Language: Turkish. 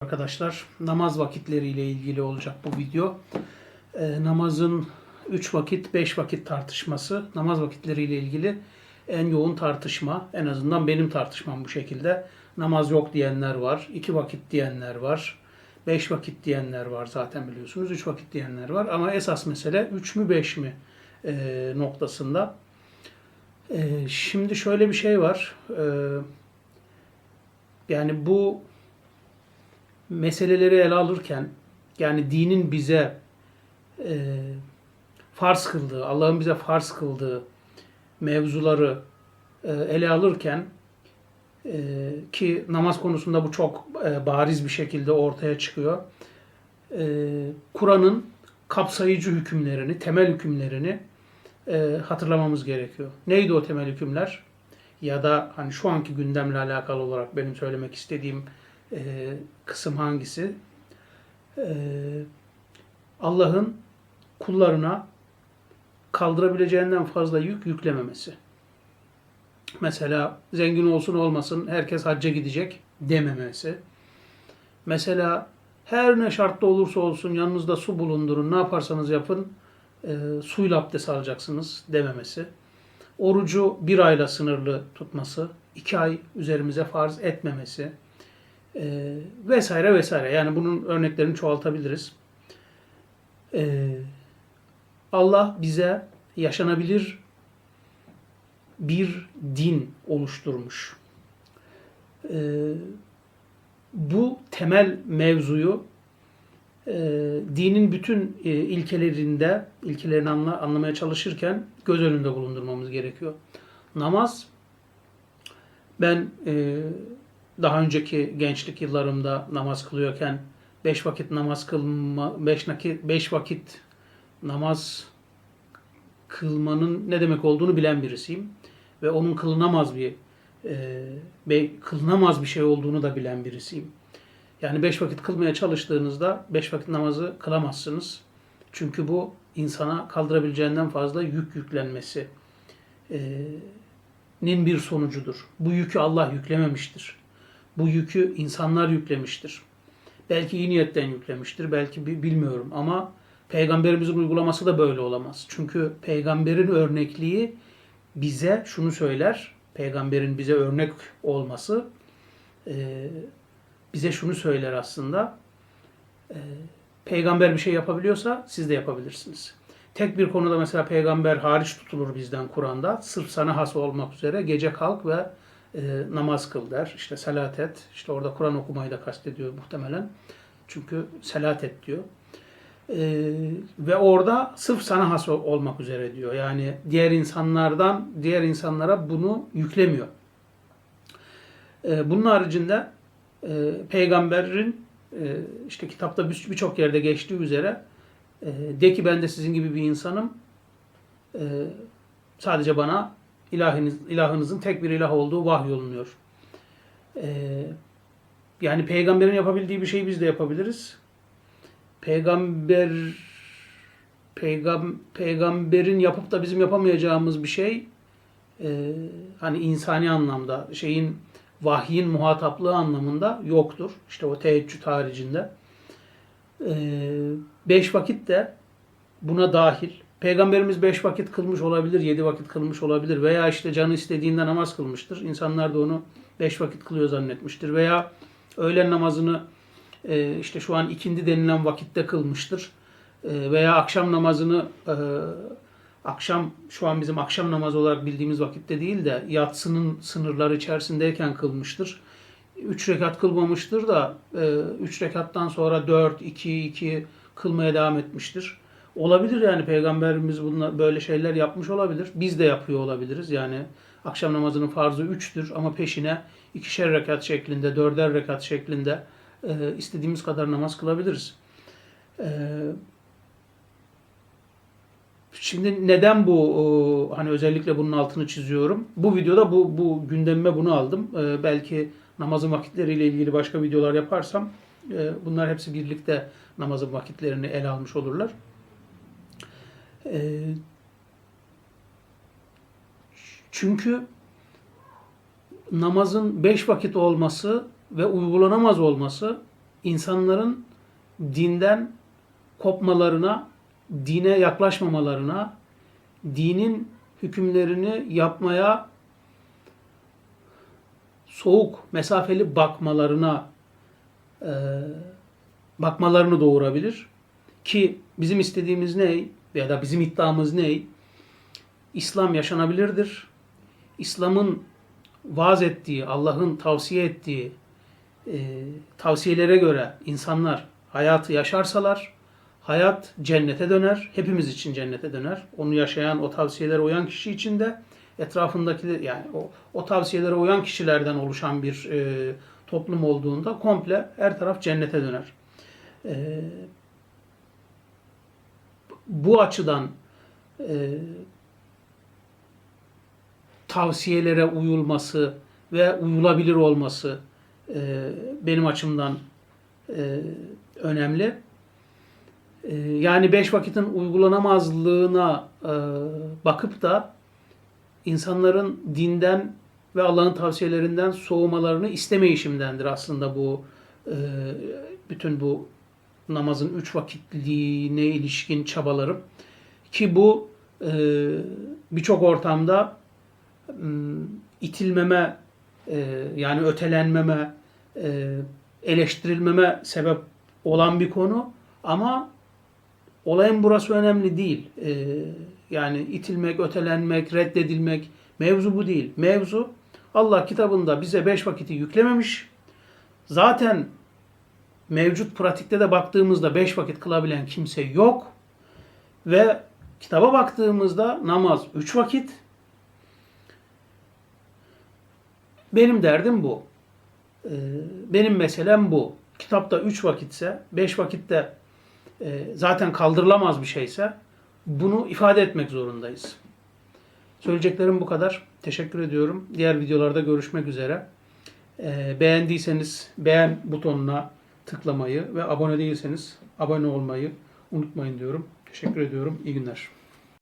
Arkadaşlar namaz vakitleriyle ilgili olacak bu video. Ee, namazın 3 vakit 5 vakit tartışması namaz vakitleriyle ilgili en yoğun tartışma. En azından benim tartışmam bu şekilde. Namaz yok diyenler var. 2 vakit diyenler var. 5 vakit diyenler var zaten biliyorsunuz. 3 vakit diyenler var. Ama esas mesele 3 mü 5 mi e, noktasında. E, şimdi şöyle bir şey var. E, yani bu meseleleri ele alırken yani dinin bize e, farz kıldığı, Allah'ın bize farz kıldığı mevzuları e, ele alırken e, ki namaz konusunda bu çok e, bariz bir şekilde ortaya çıkıyor. E, Kur'an'ın kapsayıcı hükümlerini, temel hükümlerini e, hatırlamamız gerekiyor. Neydi o temel hükümler? Ya da hani şu anki gündemle alakalı olarak benim söylemek istediğim e, kısım hangisi? E, Allah'ın kullarına kaldırabileceğinden fazla yük yüklememesi. Mesela zengin olsun olmasın herkes hacca gidecek dememesi. Mesela her ne şartta olursa olsun yanınızda su bulundurun ne yaparsanız yapın e, suyla abdest alacaksınız dememesi. Orucu bir ayla sınırlı tutması, iki ay üzerimize farz etmemesi e, vesaire vesaire. Yani bunun örneklerini çoğaltabiliriz. E, Allah bize yaşanabilir bir din oluşturmuş. E, bu temel mevzuyu e, dinin bütün e, ilkelerinde, ilkelerini anla, anlamaya çalışırken göz önünde bulundurmamız gerekiyor. Namaz, ben e, daha önceki gençlik yıllarımda namaz kılıyorken beş vakit namaz kılma, beş, vakit, beş vakit namaz kılmanın ne demek olduğunu bilen birisiyim. Ve onun kılınamaz bir e, kılınamaz bir şey olduğunu da bilen birisiyim. Yani beş vakit kılmaya çalıştığınızda beş vakit namazı kılamazsınız. Çünkü bu insana kaldırabileceğinden fazla yük yüklenmesi e, nin bir sonucudur. Bu yükü Allah yüklememiştir. Bu yükü insanlar yüklemiştir. Belki iyi niyetten yüklemiştir, belki bilmiyorum ama peygamberimizin uygulaması da böyle olamaz. Çünkü peygamberin örnekliği bize şunu söyler. Peygamberin bize örnek olması e, bize şunu söyler aslında. E, peygamber bir şey yapabiliyorsa siz de yapabilirsiniz. Tek bir konuda mesela peygamber hariç tutulur bizden Kur'an'da. Sırf sana has olmak üzere gece kalk ve e, namaz kıl der. İşte salat et. İşte orada Kur'an okumayı da kastediyor muhtemelen. Çünkü salat et diyor. E, ve orada sırf sana has olmak üzere diyor. Yani diğer insanlardan diğer insanlara bunu yüklemiyor. E, bunun haricinde e, peygamberin e, işte kitapta birçok yerde geçtiği üzere e, de ki ben de sizin gibi bir insanım. E, sadece bana ilahiniz, ilahınızın tek bir ilah olduğu vahyolunuyor. Ee, yani peygamberin yapabildiği bir şeyi biz de yapabiliriz. Peygamber peygam, peygamberin yapıp da bizim yapamayacağımız bir şey e, hani insani anlamda şeyin vahyin muhataplığı anlamında yoktur. İşte o teheccüd haricinde. E, beş vakit de buna dahil. Peygamberimiz beş vakit kılmış olabilir, yedi vakit kılmış olabilir veya işte canı istediğinde namaz kılmıştır. İnsanlar da onu beş vakit kılıyor zannetmiştir. Veya öğlen namazını e, işte şu an ikindi denilen vakitte kılmıştır. E, veya akşam namazını e, akşam şu an bizim akşam namazı olarak bildiğimiz vakitte değil de yatsının sınırları içerisindeyken kılmıştır. Üç rekat kılmamıştır da üç rekattan sonra dört, iki, iki kılmaya devam etmiştir. Olabilir yani peygamberimiz bunlar böyle şeyler yapmış olabilir. Biz de yapıyor olabiliriz. Yani akşam namazının farzı üçtür ama peşine ikişer rekat şeklinde, dörder rekat şeklinde e, istediğimiz kadar namaz kılabiliriz. E, şimdi neden bu o, hani özellikle bunun altını çiziyorum? Bu videoda bu bu gündemime bunu aldım. E, belki namazın vakitleriyle ilgili başka videolar yaparsam e, bunlar hepsi birlikte namazın vakitlerini ele almış olurlar. Ee, çünkü namazın beş vakit olması ve uygulanamaz olması insanların dinden kopmalarına, dine yaklaşmamalarına, dinin hükümlerini yapmaya soğuk, mesafeli bakmalarına e, bakmalarını doğurabilir. Ki bizim istediğimiz ne ya da bizim iddiamız ne? İslam yaşanabilirdir. İslam'ın vaaz ettiği, Allah'ın tavsiye ettiği e, tavsiyelere göre insanlar hayatı yaşarsalar hayat cennete döner. Hepimiz için cennete döner. Onu yaşayan, o tavsiyelere uyan kişi için de etrafındaki yani o, o tavsiyelere uyan kişilerden oluşan bir e, toplum olduğunda komple her taraf cennete döner. E, bu açıdan e, tavsiyelere uyulması ve uyulabilir olması e, benim açımdan e, önemli. E, yani beş vakitin uygulanamazlığına e, bakıp da insanların dinden ve Allah'ın tavsiyelerinden soğumalarını istemeyişimdendir aslında bu e, bütün bu namazın üç vakitliğine ilişkin çabalarım. Ki bu e, birçok ortamda m, itilmeme e, yani ötelenmeme, e, eleştirilmeme sebep olan bir konu ama olayın burası önemli değil. E, yani itilmek, ötelenmek, reddedilmek mevzu bu değil. Mevzu Allah kitabında bize beş vakiti yüklememiş. Zaten mevcut pratikte de baktığımızda beş vakit kılabilen kimse yok. Ve kitaba baktığımızda namaz üç vakit. Benim derdim bu. Ee, Benim meselem bu. Kitapta üç vakitse, beş vakitte e, zaten kaldırılamaz bir şeyse bunu ifade etmek zorundayız. Söyleyeceklerim bu kadar. Teşekkür ediyorum. Diğer videolarda görüşmek üzere. Ee, Beğendiyseniz beğen butonuna tıklamayı ve abone değilseniz abone olmayı unutmayın diyorum. Teşekkür ediyorum. İyi günler.